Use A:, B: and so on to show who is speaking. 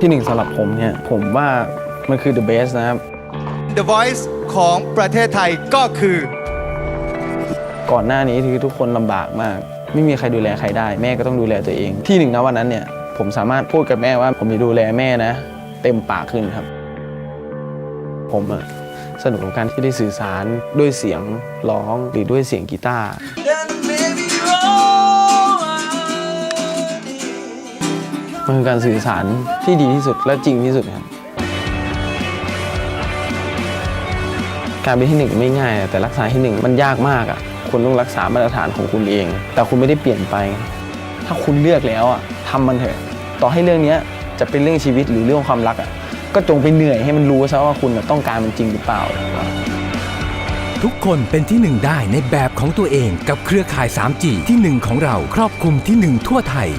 A: ที่หนึ่งสำหรับผมเนี่ยผมว่ามันคือ the best นะครับ
B: The Voice ของประเทศไทยก็คือ
A: ก่อนหน้านี้คือทุกคนลำบากมาก ไม่มีใครดูแลใครได้ แม่ก็ต้องดูแลตัวเอง ที่หนึ่งนะวันนั้นเนี่ยผมสามารถพูดกับแม่ว่า ผมจะดูแลแม่นะ เต็มปากขึ้นครับ ผมอะสนุกกับการที่ได้สื่อสารด้วยเสียงร้องหรือด้วยเสียงกีตาร์ มันคือการสื่อสารที่ดีที่สุดและจริงที่สุดครับ การเป็นที่หนึ่งไม่ง่าย แต่รักษาที่หนึ่งมันยากมากอะคุณต้องรักษามาตรฐานของคุณเอง แต่คุณไม่ได้เปลี่ยนไป ถ้าคุณเลือกแล้วอะทำมันเถอะ ต่อให้เรื่องนี้จะเป็นเรื่องชีวิตหรือเรื่องความรักอะก็จงไปเหนื่อยให้มันรู้ซะว่าคุณต้องการมันจริงหรือเปล่า
C: ทุกคนเป็นที่หนึ่งได้ในแบบของตัวเองกับเครือข่าย 3G ที่หนึ่งของเราครอบคลุมที่หนึ่งทั่วไทย